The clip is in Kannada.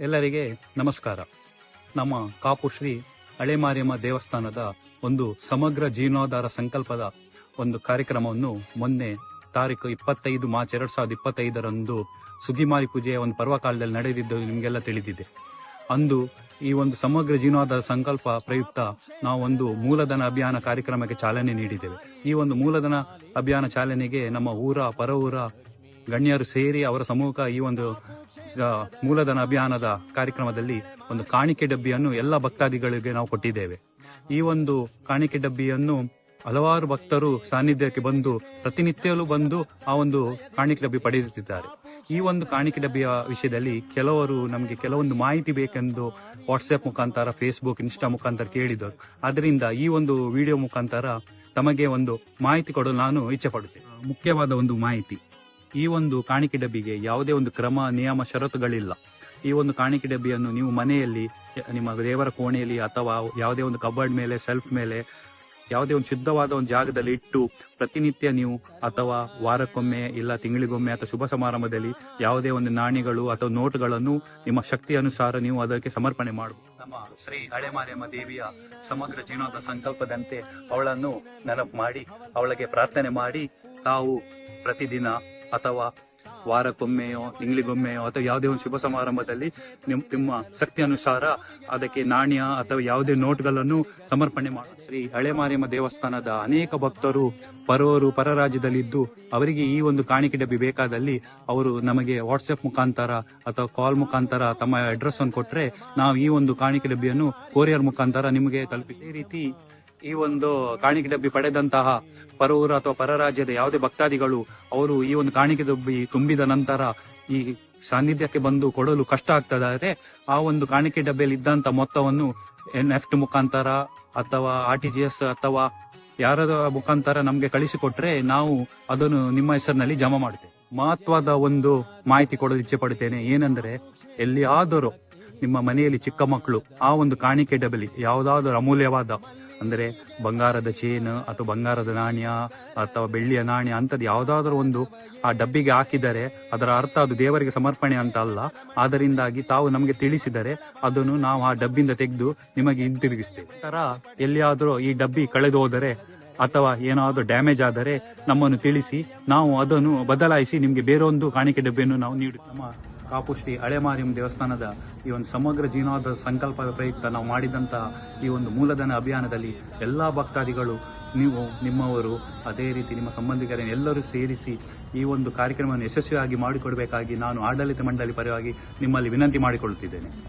ಎಲ್ಲರಿಗೆ ನಮಸ್ಕಾರ. ನಮ್ಮ ಕಾಪು ಶ್ರೀ ಹಳೆಮಾರಿಯಮ್ಮ ದೇವಸ್ಥಾನದ ಒಂದು ಸಮಗ್ರ ಜೀರ್ಣೋದ್ಧಾರ ಸಂಕಲ್ಪದ ಒಂದು ಕಾರ್ಯಕ್ರಮವನ್ನು ಮೊನ್ನೆ ತಾರೀಕು ಇಪ್ಪತ್ತೈದು ಮಾರ್ಚ್ ಎರಡ್ ಸಾವಿರದ ಇಪ್ಪತ್ತೈದರಂದು ಸುಗಿಮಾರಿ ಪೂಜೆಯ ಒಂದು ಪರ್ವಕಾಲದಲ್ಲಿ ನಡೆದಿದ್ದು ನಿಮಗೆಲ್ಲ ತಿಳಿದಿದೆ. ಅಂದು ಈ ಒಂದು ಸಮಗ್ರ ಜೀರ್ಣೋದ್ಧಾರ ಸಂಕಲ್ಪ ಪ್ರಯುಕ್ತ ನಾವು ಒಂದು ಮೂಲಧನ ಅಭಿಯಾನ ಕಾರ್ಯಕ್ರಮಕ್ಕೆ ಚಾಲನೆ ನೀಡಿದ್ದೇವೆ. ಈ ಒಂದು ಮೂಲಧನ ಅಭಿಯಾನ ಚಾಲನೆಗೆ ನಮ್ಮ ಊರ ಪರ ಗಣ್ಯರು ಸೇರಿ ಅವರ ಸಮೂಹ ಈ ಒಂದು ಮೂಲಧನ ಅಭಿಯಾನದ ಕಾರ್ಯಕ್ರಮದಲ್ಲಿ ಒಂದು ಕಾಣಿಕೆ ಡಬ್ಬಿಯನ್ನು ಎಲ್ಲ ಭಕ್ತಾದಿಗಳಿಗೆ ನಾವು ಕೊಟ್ಟಿದ್ದೇವೆ. ಈ ಒಂದು ಕಾಣಿಕೆ ಡಬ್ಬಿಯನ್ನು ಹಲವಾರು ಭಕ್ತರು ಸಾನ್ನಿಧ್ಯಕ್ಕೆ ಬಂದು ಪ್ರತಿನಿತ್ಯಲು ಬಂದು ಆ ಒಂದು ಕಾಣಿಕೆ ಡಬ್ಬಿ ಪಡೆಯುತ್ತಿದ್ದಾರೆ. ಈ ಒಂದು ಕಾಣಿಕೆ ಡಬ್ಬಿಯ ವಿಷಯದಲ್ಲಿ ಕೆಲವರು ನಮಗೆ ಕೆಲವೊಂದು ಮಾಹಿತಿ ಬೇಕೆಂದು ವಾಟ್ಸ್ಆಪ್ ಮುಖಾಂತರ, ಫೇಸ್ಬುಕ್, ಇನ್ಸ್ಟಾ ಮುಖಾಂತರ ಕೇಳಿದರು. ಅದರಿಂದ ಈ ಒಂದು ವಿಡಿಯೋ ಮುಖಾಂತರ ತಮಗೆ ಒಂದು ಮಾಹಿತಿ ಕೊಡಲು ನಾನು ಇಚ್ಛೆ ಪಡುತ್ತೇನೆ. ಮುಖ್ಯವಾದ ಒಂದು ಮಾಹಿತಿ. ಈ ಒಂದು ಕಾಣಿಕೆ ಡಬ್ಬಿಗೆ ಯಾವುದೇ ಒಂದು ಕ್ರಮ, ನಿಯಮ, ಷರತ್ತುಗಳಿಲ್ಲ. ಈ ಒಂದು ಕಾಣಿಕೆ ಡಬ್ಬಿಯನ್ನು ನೀವು ಮನೆಯಲ್ಲಿ, ನಿಮ್ಮ ದೇವರ ಕೋಣೆಯಲ್ಲಿ ಅಥವಾ ಯಾವುದೇ ಒಂದು ಕಬರ್ಡ್ ಮೇಲೆ, ಸೆಲ್ಫ್ ಮೇಲೆ, ಯಾವುದೇ ಒಂದು ಶುದ್ಧವಾದ ಒಂದು ಜಾಗದಲ್ಲಿ ಇಟ್ಟು ಪ್ರತಿನಿತ್ಯ ನೀವು ಅಥವಾ ವಾರಕ್ಕೊಮ್ಮೆ ಇಲ್ಲ ತಿಂಗಳಿಗೊಮ್ಮೆ ಅಥವಾ ಶುಭ ಸಮಾರಂಭದಲ್ಲಿ ಯಾವುದೇ ಒಂದು ನಾಣ್ಯಗಳು ಅಥವಾ ನೋಟುಗಳನ್ನು ನಿಮ್ಮ ಶಕ್ತಿ ಅನುಸಾರ ನೀವು ಅದಕ್ಕೆ ಸಮರ್ಪಣೆ ಮಾಡಬಹುದು ನಮ್ಮ ಶ್ರೀ ಹಳೆಮಾರಿಯಮ್ಮ ದೇವಿಯ ಸಮಗ್ರ ಜೀವನದ ಸಂಕಲ್ಪದಂತೆ ಅವಳನ್ನು ನೆನಪು ಮಾಡಿ, ಅವಳಿಗೆ ಪ್ರಾರ್ಥನೆ ಮಾಡಿ ತಾವು ಪ್ರತಿದಿನ ಅಥವಾ ವಾರಕ್ಕೊಮ್ಮೆಯೋ, ತಿಂಗಳಿಗೊಮ್ಮೆಯೋ ಅಥವಾ ಯಾವುದೇ ಒಂದು ಶುಭ ಸಮಾರಂಭದಲ್ಲಿ ನಿಮ್, ನಿಮ್ಮ ಶಕ್ತಿ ಅನುಸಾರ ಅದಕ್ಕೆ ನಾಣ್ಯ ಅಥವಾ ಯಾವುದೇ ನೋಟ್ಗಳನ್ನು ಸಮರ್ಪಣೆ ಮಾಡಿ ಶ್ರೀ ಹಳೆಮಾರಿಯಮ್ಮ ದೇವಸ್ಥಾನದ ಅನೇಕ ಭಕ್ತರು ಪರವರು, ಪರರಾಜ್ಯದಲ್ಲಿದ್ದು ಅವರಿಗೆ ಈ ಒಂದು ಕಾಣಿಕೆ ಡಬ್ಬಿ ಬೇಕಾದಲ್ಲಿ ಅವರು ನಮಗೆ ವಾಟ್ಸ್ಆಪ್ ಮುಖಾಂತರ ಅಥವಾ ಕಾಲ್ ಮುಖಾಂತರ ತಮ್ಮ ಅಡ್ರೆಸ್ ಅನ್ನು ಕೊಟ್ರೆ ನಾವು ಈ ಒಂದು ಕಾಣಿಕೆ ಡಬ್ಬಿಯನ್ನು ಕೊರಿಯರ್ ಮುಖಾಂತರ ನಿಮಗೆ ತಲುಪಿಸಿ. ರೀತಿ ಈ ಒಂದು ಕಾಣಿಕೆ ಡಬ್ಬಿ ಪಡೆದಂತಹ ಪರೂರ ಅಥವಾ ಪರರಾಜ್ಯದ ಯಾವುದೇ ಭಕ್ತಾದಿಗಳು, ಅವರು ಈ ಒಂದು ಕಾಣಿಕೆ ಡಬ್ಬಿ ತುಂಬಿದ ನಂತರ ಈ ಸಾನ್ನಿಧ್ಯಕ್ಕೆ ಬಂದು ಕೊಡಲು ಕಷ್ಟ ಆಗ್ತದಾದ್ರೆ ಆ ಒಂದು ಕಾಣಿಕೆ ಡಬ್ಬಿಯಲ್ಲಿ ಇದ್ದಂತ ಮೊತ್ತವನ್ನು ಎನ್ ಎಫ್ಟ್ ಮುಖಾಂತರ ಅಥವಾ ಆರ್ ಟಿ ಜಿ ಎಸ್ ಅಥವಾ ಯಾರ ಮುಖಾಂತರ ನಮಗೆ ಕಳಿಸಿಕೊಟ್ರೆ ನಾವು ಅದನ್ನು ನಿಮ್ಮ ಹೆಸರಿನಲ್ಲಿ ಜಮಾ ಮಾಡ್ತೇವೆ ಮಹತ್ವದ ಒಂದು ಮಾಹಿತಿ ಕೊಡಲು ಇಚ್ಛೆ ಪಡ್ತೇನೆ ಏನಂದ್ರೆ, ಎಲ್ಲಿಯಾದರೂ ನಿಮ್ಮ ಮನೆಯಲ್ಲಿ ಚಿಕ್ಕ ಮಕ್ಕಳು ಆ ಒಂದು ಕಾಣಿಕೆ ಡಬಲಿ ಯಾವುದಾದರೂ ಅಮೂಲ್ಯವಾದ ಅಂದ್ರೆ ಬಂಗಾರದ ಚೇನ್ ಅಥವಾ ಬಂಗಾರದ ನಾಣ್ಯ ಅಥವಾ ಬೆಳ್ಳಿಯ ನಾಣ್ಯ ಅಂಥದ್ದು ಯಾವುದಾದ್ರೂ ಒಂದು ಆ ಡಬ್ಬಿಗೆ ಹಾಕಿದರೆ ಅದರ ಅರ್ಥ ಅದು ದೇವರಿಗೆ ಸಮರ್ಪಣೆ ಅಂತ ಅಲ್ಲ. ಆದ್ದರಿಂದಾಗಿ ತಾವು ನಮಗೆ ತಿಳಿಸಿದರೆ ಅದನ್ನು ನಾವು ಆ ಡಬ್ಬಿಂದ ತೆಗೆದು ನಿಮಗೆ ಹಿಂತಿರುಗಿಸ್ತೇವೆ. ತರ ಎಲ್ಲಿಯಾದರೂ ಈ ಡಬ್ಬಿ ಕಳೆದು ಹೋದರೆ ಅಥವಾ ಏನಾದರೂ ಡ್ಯಾಮೇಜ್ ಆದರೆ ನಮ್ಮನ್ನು ತಿಳಿಸಿ ನಾವು ಅದನ್ನು ಬದಲಾಯಿಸಿ ನಿಮಗೆ ಬೇರೊಂದು ಕಾಣಿಕೆ ಡಬ್ಬಿಯನ್ನು ನಾವು ನೀಡು ನಮ್ಮ ಕಾಪು ಶ್ರೀ ಹಳೆಮಾರಿಯಮ್ಮ ದೇವಸ್ಥಾನದ ಈ ಒಂದು ಸಮಗ್ರ ಜೀವನದ ಸಂಕಲ್ಪದ ಪ್ರಯುಕ್ತ ನಾವು ಮಾಡಿದಂತಹ ಈ ಒಂದು ಮೂಲಧನ ಅಭಿಯಾನದಲ್ಲಿ ಎಲ್ಲ ಭಕ್ತಾದಿಗಳು, ನೀವು, ನಿಮ್ಮವರು, ಅದೇ ರೀತಿ ನಿಮ್ಮ ಸಂಬಂಧಿಕರನ್ನು ಎಲ್ಲರೂ ಸೇರಿಸಿ ಈ ಒಂದು ಕಾರ್ಯಕ್ರಮವನ್ನು ಯಶಸ್ವಿಯಾಗಿ ಮಾಡಿಕೊಡಬೇಕಾಗಿ ನಾನು ಆಡಳಿತ ಮಂಡಳಿ ಪರವಾಗಿ ನಿಮ್ಮಲ್ಲಿ ವಿನಂತಿ ಮಾಡಿಕೊಳ್ಳುತ್ತಿದ್ದೇನೆ